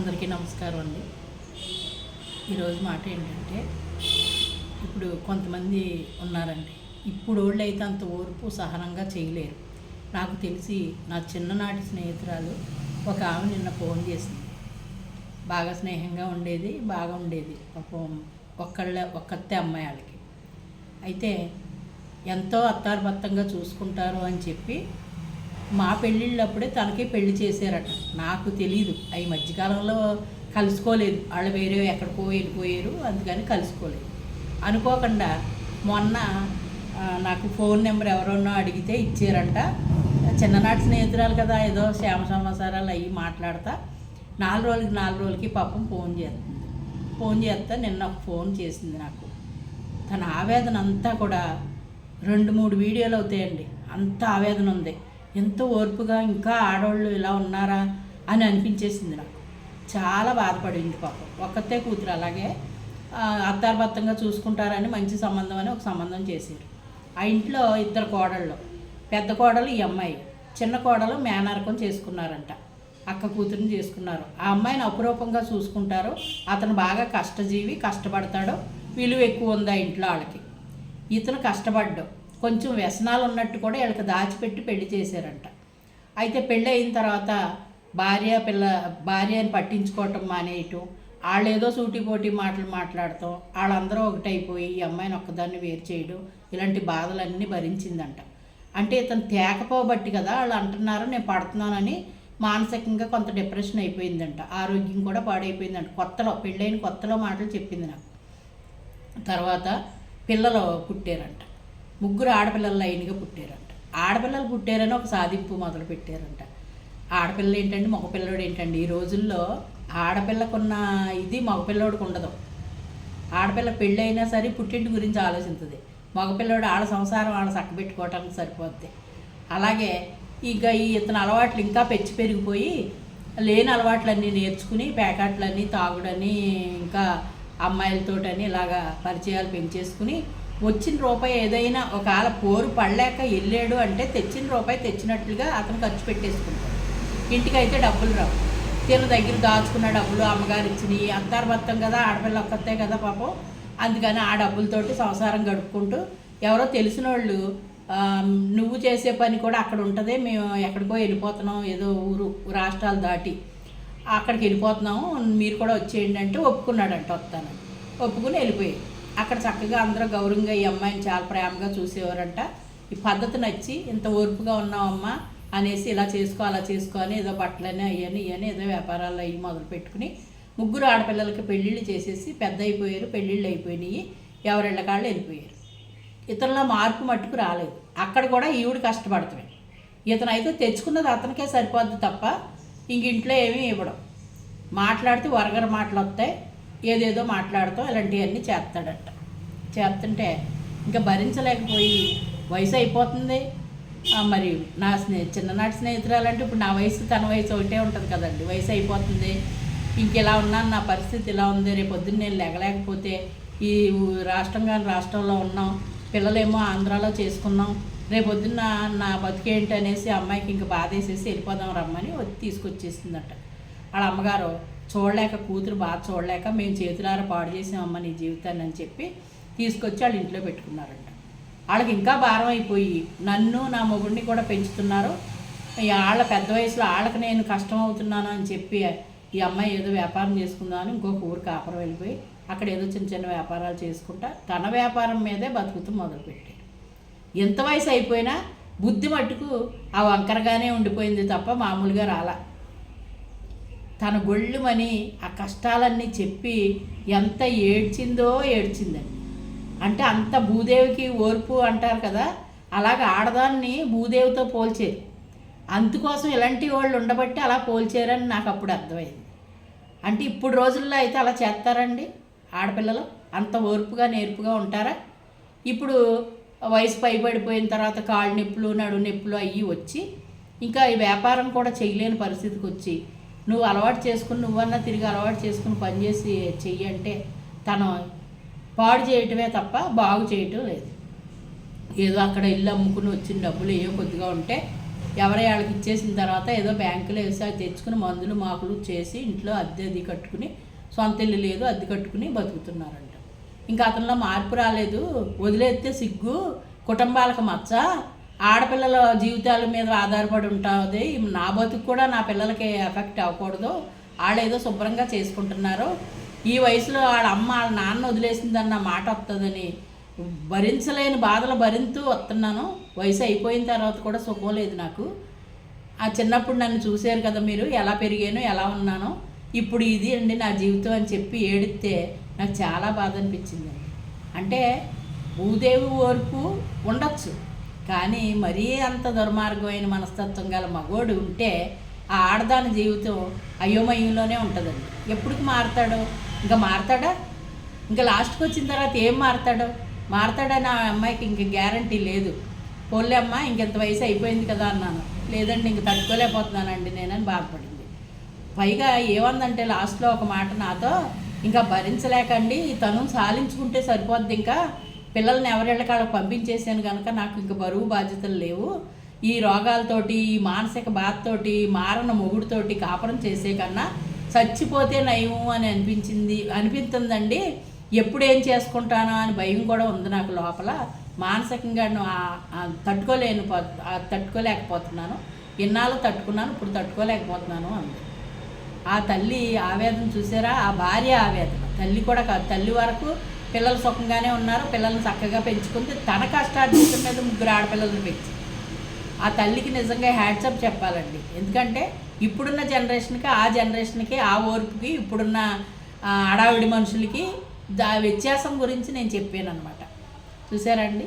అందరికీ నమస్కారం అండి. ఈరోజు మాట ఏంటంటే ఇప్పుడు కొంతమంది ఉన్నారండి. ఇప్పుడు వాళ్ళు అయితే అంత ఓర్పు సహనంగా చేయలేరు. నాకు తెలిసి నా చిన్ననాటి స్నేహితురాలు ఒక ఆమె నిన్న ఫోన్ చేసింది. బాగా స్నేహంగా ఉండేది బాగా ఉండేది. పాపం ఒక్కళ్ళ ఒక్కతే అమ్మాయి వాళ్ళకి అయితే ఎంతో అత్తారబత్తంగా చూసుకుంటారు అని చెప్పి మా పెళ్ళిళ్ళప్పుడే తనకి పెళ్ళి చేశారట. నాకు తెలీదు. ఈ మధ్యకాలంలో కలుసుకోలేదు. వాళ్ళు వేరే ఎక్కడికో వెళ్ళిపోయారు. అందుకని కలుసుకోలేదు. అనుకోకుండా మొన్న నాకు ఫోన్ నెంబర్ ఎవరన్నా అడిగితే ఇచ్చారంట. చిన్ననాటి స్నేహితురాలు కదా ఏదో శ్యామ సమాచారాలు అవి మాట్లాడతా. నాలుగు రోజులకి నాలుగు రోజులకి పాపం ఫోన్ చేస్తుంది. ఫోన్ చేస్తా నిన్న ఫోన్ చేసింది నాకు. తన ఆవేదన అంతా కూడా రెండు మూడు వీడియోలు అవుతాయండి. అంత ఆవేదన ఉంది. ఎంతో ఓర్పుగా ఇంకా ఆడవాళ్ళు ఇలా ఉన్నారా అని అనిపించేసింది నాకు. చాలా బాధపడింది పాపం. ఒక్కతే కూతురు అలాగే అత్తారబత్తంగా చూసుకుంటారని మంచి సంబంధం అని ఒక సంబంధం చేశారు. ఆ ఇంట్లో ఇద్దరు కోడళ్ళు పెద్ద కోడలు ఈ అమ్మాయి చిన్న కోడలు మేనరకం చేసుకున్నారంట. అక్క కూతురుని చేసుకున్నారు. ఆ అమ్మాయిని అపురూపంగా చూసుకుంటారు. అతను బాగా కష్టజీవి కష్టపడతాడు. విలువ ఎక్కువ ఉంది ఆ ఇంట్లో వాళ్ళకి. ఇతను కష్టపడ్డాడు. కొంచెం వ్యసనాలు ఉన్నట్టు కూడా వీళ్ళకి దాచిపెట్టి పెళ్ళి చేశారంట. అయితే పెళ్ళి అయిన తర్వాత భార్య పిల్ల భార్యని పట్టించుకోవటం మానేయటం వాళ్ళు ఏదో సూటిపోటీ మాటలు మాట్లాడటం వాళ్ళందరూ ఒకటైపోయి ఈ అమ్మాయిని ఒక్కదాన్ని వేరు చేయడం ఇలాంటి బాధలన్నీ భరించిందంట. అంటే ఇతను తేకపోబట్టి కదా వాళ్ళు అంటున్నారు నేను పడుతున్నానని మానసికంగా కొంత డిప్రెషన్ అయిపోయిందంట. ఆరోగ్యం కూడా పాడైపోయిందంట. కొత్తలో పెళ్ళైన కొత్తలో మాటలు చెప్పింది నాకు. తర్వాత పిల్లలు పుట్టారంట. ముగ్గురు ఆడపిల్లలు లైన్గా పుట్టారంట. ఆడపిల్లలు పుట్టారని ఒక సాధింపు మొదలు పెట్టారంట. ఆడపిల్లలు ఏంటండి మగపిల్లడు ఏంటండి? ఈ రోజుల్లో ఆడపిల్లకున్న ఇది మగపిల్లోడికి ఉండదు. ఆడపిల్ల పెళ్ళైనా సరే పుట్టింటి గురించి ఆలోచించదు. మగపిల్లడు ఆడ సంసారం ఆడ చక్కబెట్టుకోవటానికి సరిపోద్ది. అలాగే ఇక ఈ ఇతను అలవాట్లు ఇంకా పెంచి పెరిగిపోయి లేని అలవాట్లన్నీ నేర్చుకుని ప్యాకెట్లన్నీ తాగుడని ఇంకా అమ్మాయిలతోటని ఇలాగా పరిచయాలు పెంచేసుకుని వచ్చిన రూపాయి ఏదైనా ఒకవేళ పోరు పడలేక వెళ్ళాడు అంటే తెచ్చిన రూపాయి తెచ్చినట్లుగా అతను ఖర్చు పెట్టేసుకుంటాడు. ఇంటికైతే డబ్బులు రావు. తిన దగ్గర దాచుకున్న డబ్బులు అమ్మగారు ఇచ్చినవి అంతర్భత్తం కదా ఆడపిల్ల ఒక్కతే కదా పాపం. అందుకని ఆ డబ్బులతోటి సంసారం గడుపుకుంటూ ఎవరో తెలిసిన వాళ్ళు నువ్వు చేసే పని కూడా అక్కడ ఉంటుంది మేము ఎక్కడికో వెళ్ళిపోతున్నాం ఏదో ఊరు రాష్ట్రాలు దాటి అక్కడికి వెళ్ళిపోతున్నాము మీరు కూడా వచ్చేయండి అంటే ఒప్పుకున్నాడంట వస్తాను ఒప్పుకుని వెళ్ళిపోయాడు. అక్కడ చక్కగా అందరూ గౌరవంగా ఈ అమ్మాయిని చాలా ప్రేమగా చూసేవారంట. ఈ పద్ధతి నచ్చి ఇంత ఓర్పుగా ఉన్నావమ్మా అనేసి ఇలా చేసుకో అలా చేసుకో అని ఏదో బట్టలని అయ్యని ఇవని ఏదో వ్యాపారాలు అయ్యి మొదలు పెట్టుకుని ముగ్గురు ఆడపిల్లలకి పెళ్ళిళ్ళు చేసేసి పెద్ద అయిపోయారు పెళ్ళిళ్ళు అయిపోయినాయి. ఎవరిళ్ళకాళ్ళు వెళ్ళిపోయారు. ఇతరుల మార్పు మట్టుకు రాలేదు. అక్కడ కూడా ఈవిడ కష్టపడతాడు ఇతను అయితే తెచ్చుకున్నది అతనికే సరిపోద్ది తప్ప ఇంక ఇంట్లో ఏమీ ఇవ్వడం. మాట్లాడితే వరగర మాటలు వస్తాయి ఏదేదో మాట్లాడతాం ఇలాంటివన్నీ చేస్తాడట. చేస్తుంటే ఇంకా భరించలేకపోయి వయసు అయిపోతుంది. మరి నా స్నే చిన్ననాటి స్నేహితురాలంటే ఇప్పుడు నా వయసు తన వయసు ఒకటే ఉంటుంది కదండి. వయసు అయిపోతుంది. ఇంకెలా ఉన్నాను నా పరిస్థితి ఇలా ఉంది. రేపు పొద్దున్న నేను లెగలేకపోతే ఈ రాష్ట్రం కానీ రాష్ట్రంలో ఉన్నాం. పిల్లలేమో ఆంధ్రాలో చేసుకున్నాం. రేపు పొద్దున్న నా బతికేంటి అనేసి అమ్మాయికి ఇంక బాధేసేసి వెళ్ళిపోదాం రమ్మని తీసుకొచ్చేసిందట. వాళ్ళ అమ్మగారు చూడలేక కూతురు బాధ చూడలేక మేము చేతులారా పాడు చేసామమ్మ నీ జీవితాన్ని అని చెప్పి తీసుకొచ్చి వాళ్ళ ఇంట్లో పెట్టుకున్నారంట. వాళ్ళకి ఇంకా భారం అయిపోయి నన్ను నా మొగుడిని కూడా పెంచుతున్నారు. వాళ్ళ పెద్ద వయసులో వాళ్ళకి నేను కష్టం అవుతున్నాను అని చెప్పి ఈ అమ్మాయి ఏదో వ్యాపారం చేసుకుందామని ఇంకొక ఊరు కాపురం వెళ్ళిపోయి అక్కడ ఏదో చిన్న చిన్న వ్యాపారాలు చేసుకుంటా తన వ్యాపారం మీదే బతుకుతూ మొదలుపెట్టాడు ఎంత వయసు అయిపోయినా బుద్ధి మట్టుకు ఆ వంకరగానే ఉండిపోయింది తప్ప మామూలుగా రాలా. తన గొళ్ళుమని ఆ కష్టాలన్నీ చెప్పి ఎంత ఏడ్చిందో ఏడ్చిందండి. అంటే అంత భూదేవికి ఓర్పు అంటారు కదా అలాగ ఆడదాన్ని భూదేవితో పోల్చేరు. అందుకోసం ఇలాంటి వాళ్ళు ఉండబట్టి అలా పోల్చారని నాకు అప్పుడు అర్థమైంది. అంటే ఇప్పుడు రోజుల్లో అయితే అలా చేస్తారండి ఆడపిల్లలు? అంత ఓర్పుగా నేర్పుగా ఉంటారా? ఇప్పుడు వయసు పైబడిపోయిన తర్వాత కాళ్ళు నొప్పులు నడు నొప్పులు అవి వచ్చి ఇంకా ఈ వ్యాపారం కూడా చేయలేని పరిస్థితికి వచ్చి నువ్వు అలవాటు చేసుకుని నువ్వన్నా తిరిగి అలవాటు చేసుకుని పనిచేసి చెయ్యి అంటే తను పాడు చేయటమే తప్ప బాగు చేయటం లేదు. ఏదో అక్కడ ఇల్లు అమ్ముకుని వచ్చిన డబ్బులు ఏవో కొద్దిగా ఉంటే ఎవరి వాళ్ళకి ఇచ్చేసిన తర్వాత ఏదో బ్యాంకులో వేసి తెచ్చుకుని మందులు మాకులు చేసి ఇంట్లో అద్దె అది కట్టుకుని సొంత ఇల్లు లేదు అద్దె కట్టుకుని బతుకుతున్నారంట. ఇంకా అతనిలో మార్పు రాలేదు. వదిలేస్తే సిగ్గు కుటుంబాలకు మచ్చ ఆడపిల్లల జీవితాల మీద ఆధారపడి ఉంటుంది. నా బతుకు కూడా నా పిల్లలకి ఎఫెక్ట్ అవ్వకూడదు. వాళ్ళు ఏదో శుభ్రంగా చేసుకుంటున్నారు. ఈ వయసులో వాళ్ళ అమ్మ వాళ్ళ నాన్న వదిలేసిందన్న మాట వస్తుందని భరించలేని బాధలు భరింతూ వస్తున్నాను వయసు అయిపోయిన తర్వాత కూడా సుఖం లేదు నాకు. ఆ చిన్నప్పుడు నన్ను చూశారు కదా మీరు ఎలా పెరిగాను ఎలా ఉన్నానో. ఇప్పుడు ఇది అండి నా జీవితం అని చెప్పి ఏడిస్తే నాకు చాలా బాధ అనిపించింది. అంటే భూదేవి ఓర్పు ఉండొచ్చు. కానీ మరీ అంత దుర్మార్గమైన మనస్తత్వం గల మగోడు ఉంటే ఆ ఆడదాని జీవితం అయోమయంలోనే ఉంటుందండి. ఎప్పటికి మారతాడు? ఇంకా మారతాడా? ఇంకా లాస్ట్కి వచ్చిన తర్వాత ఏం మారతాడు? మారతాడని ఆ అమ్మాయికి ఇంక గ్యారంటీ లేదు. పోలే అమ్మ ఇంకెంత వయసు అయిపోయింది కదా అన్నాను. లేదండి ఇంక తట్టుకోలేకపోతున్నానండి నేనని బాధపడింది. పైగా ఏమందంటే లాస్ట్లో ఒక మాట నాతో ఇంకా భరించలేకండి తను సాలించుకుంటే సరిపోద్ది ఇంకా. పిల్లల్ని ఎవరిళ్ళకాళ్ళకి పంపించేసాను కనుక నాకు ఇంక బరువు బాధ్యతలు లేవు. ఈ రోగాలతోటి ఈ మానసిక బాధతోటి మారణ మొగుడుతోటి కాపురం చేసే కన్నా చచ్చిపోతే నయము అని అనిపించింది అనిపిస్తుందండి. ఎప్పుడు ఏం చేసుకుంటానో అని భయం కూడా ఉంది నాకు లోపల. మానసికంగా ను- తట్టుకోలేను తట్టుకోలేకపోతున్నాను. ఇన్నాళ్ళు తట్టుకున్నాను ఇప్పుడు తట్టుకోలేకపోతున్నాను అంది. ఆ తల్లి ఆవేదన చూసారా? ఆ భార్య ఆవేదన. తల్లి కూడా కాదు తల్లి వరకు పిల్లలు సుఖంగానే ఉన్నారు పిల్లల్ని చక్కగా పెంచుకుంటే తన కష్టార్జితం మీద ముగ్గురు ఆడపిల్లలను పెంచి. ఆ తల్లికి నిజంగా హ్యాట్సప్ చెప్పాలండి. ఎందుకంటే ఇప్పుడున్న జనరేషన్కి ఆ జనరేషన్కి ఆ ఓర్పుకి ఇప్పుడున్న హడావిడి మనుషులకి దా వ్యత్యాసం గురించి నేను చెప్పాను అనమాట చూసారండి